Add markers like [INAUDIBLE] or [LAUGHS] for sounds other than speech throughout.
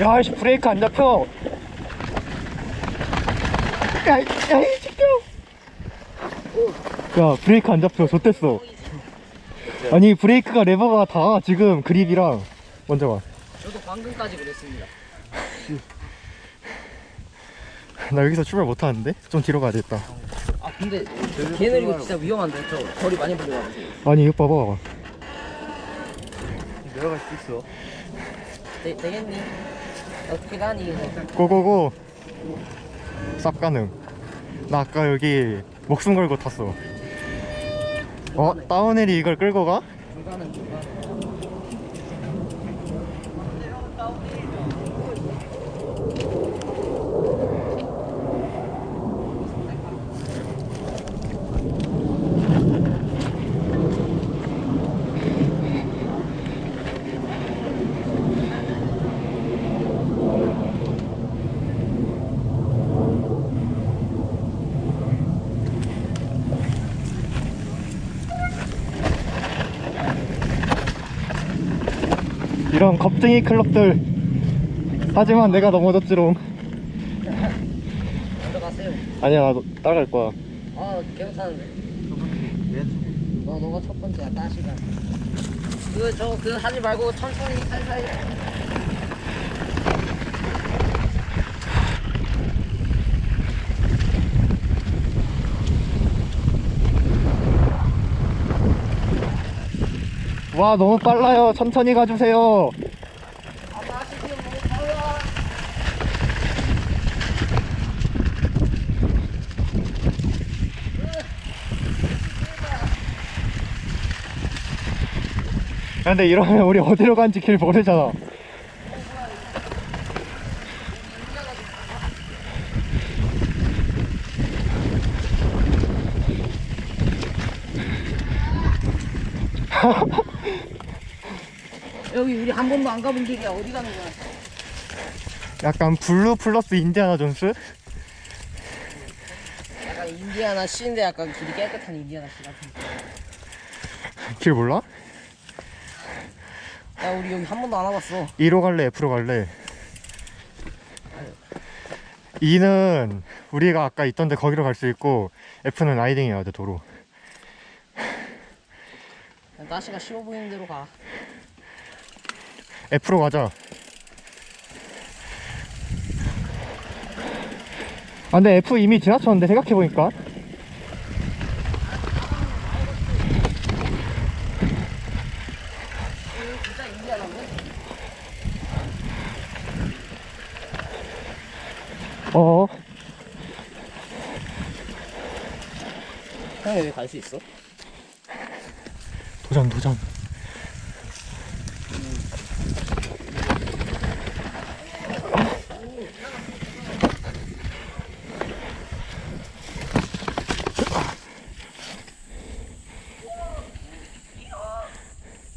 야, 씨, 브레이크 안 잡혀. 야, 이- 야, 이 새끼야. 야, 브레이크 안 잡혀. 좋댔어. 아니, 브레이크가 레버가 다 지금 그립이랑. 먼저 와. 저도 방금까지 그랬습니다. [LAUGHS] 나 여기서 출발 못 하는데? 좀 뒤로 가야 되겠다. 아 근데 걔는 이거 진짜 위험한데 저 거리 많이 불려가지고. 아니, 이거 봐봐. 내려갈 수 있어. 되, 되겠니? 어떻게 가니? 고고고. 쌉 가능. 나 아까 여기 목숨 걸고 탔어. 어? 다운힐이 이걸 끌고 가? 중간은 중간. 이런 겁쟁이 클럽들. 하지만 내가 넘어졌지롱. 먼저 가세요. 아니야, 나 너- 따라갈 거야. 아 괜찮은데. 너 너가 첫 번째야 따시가. 그저 그 하지 말고 천천히 살살. 와, 너무 빨라요. 천천히 가주세요. 야, 근데 이러면 우리 어디로 간지 길 모르잖아. [LAUGHS] 여기 우리 한 번도 안 가본 길이야 어디 가는 거야? 약간 블루 플러스 인디아나 존스? 약간 인디아나 씨인데 약간 길이 깨끗한 인디아나 씨 같은. 길 몰라? 야 우리 여기 한 번도 안 와봤어. 2로 갈래, F로 갈래? 2는 우리가 아까 있던데 거기로 갈 수 있고 F는 라이딩 해야 돼, 도로. 그냥 따시가 쉬워 보이는 대로 가. F로 가자. 아, 근데 F 이미 지나쳤는데 생각해보니까. 어, 형 여기 갈 수 있어? 도전, 도전.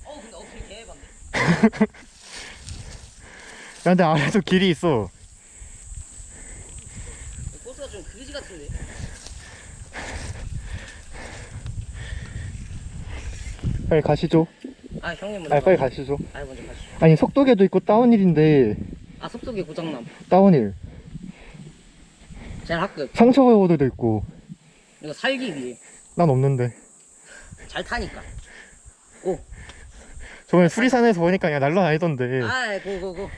어 근데 어떻게 개해봤네. 야, [LAUGHS] 근데 아래도 길이 있어. 코스가 좀 그지 같은데. 빨리 가시죠. 아 형님 먼저. 아니, 빨리 가. 가시죠. 아니 먼저 가시죠. 아니, 속도계도 있고 다운힐인데, 아 속도계 고장남. 다운힐. 제일 학급. 상처 보호도도 있고, 이거 살기 위해. 난 없는데. 잘 타니까. 저번에 수리산에서 보니까 그냥 날라다니던데. 아이 고고고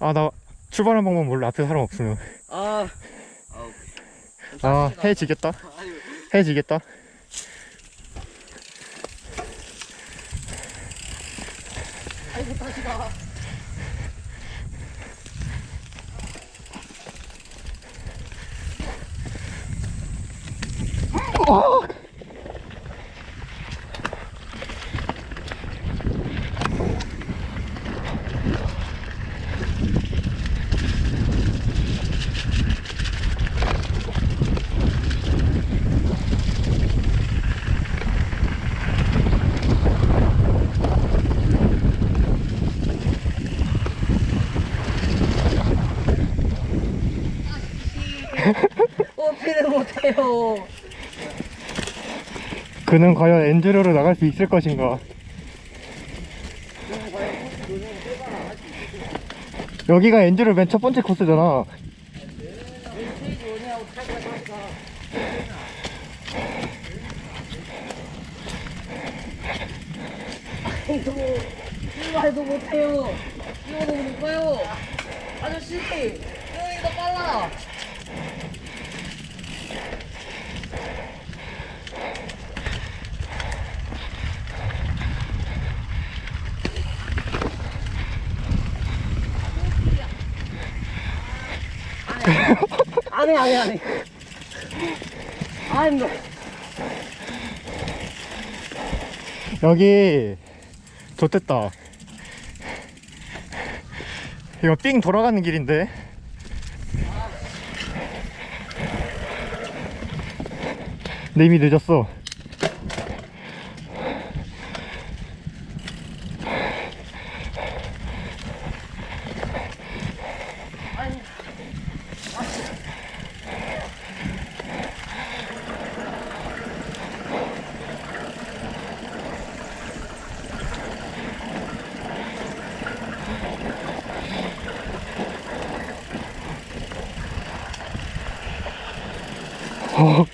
아, 나 출발한 방법 몰라. 앞에 사람 없으면. 아아 아, 해 지겠다. 해 지겠다. 아이고 다시 가 어! 필을 못해요. 그는 과연 엔드로로 나갈 수 있을 것인가? 여기가 엔드로 맨 첫 번째 코스잖아. 말도 못해요. 이거도 못 가요. 아저씨, 이거 더 빨라. 안해 안해 아 힘들어 여기 좋됐다. 이거 삥 돌아가는 길인데. 근데 이미 늦었어. 어.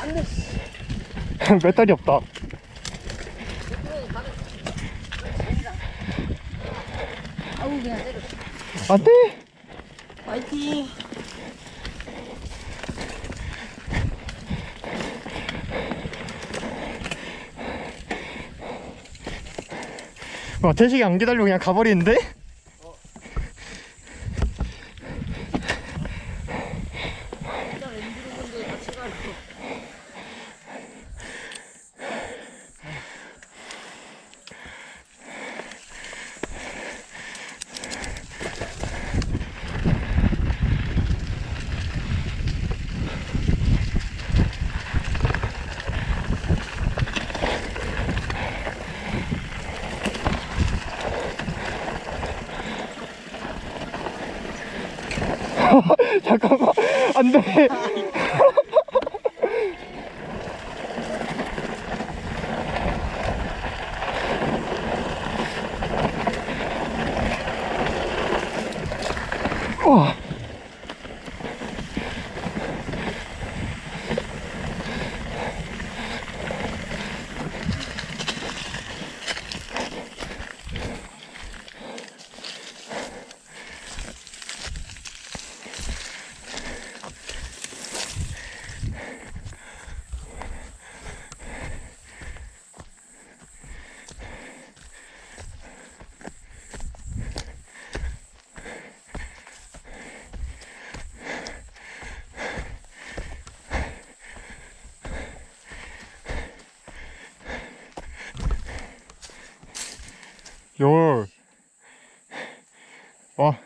안돼 몇 달이 없다. 안 돼! 파이팅 와, 태식이 안 기다리고 그냥 가버리는데? 일단 엔지로 분들 같이 가요 잠깐만, 안 돼! 열. 와,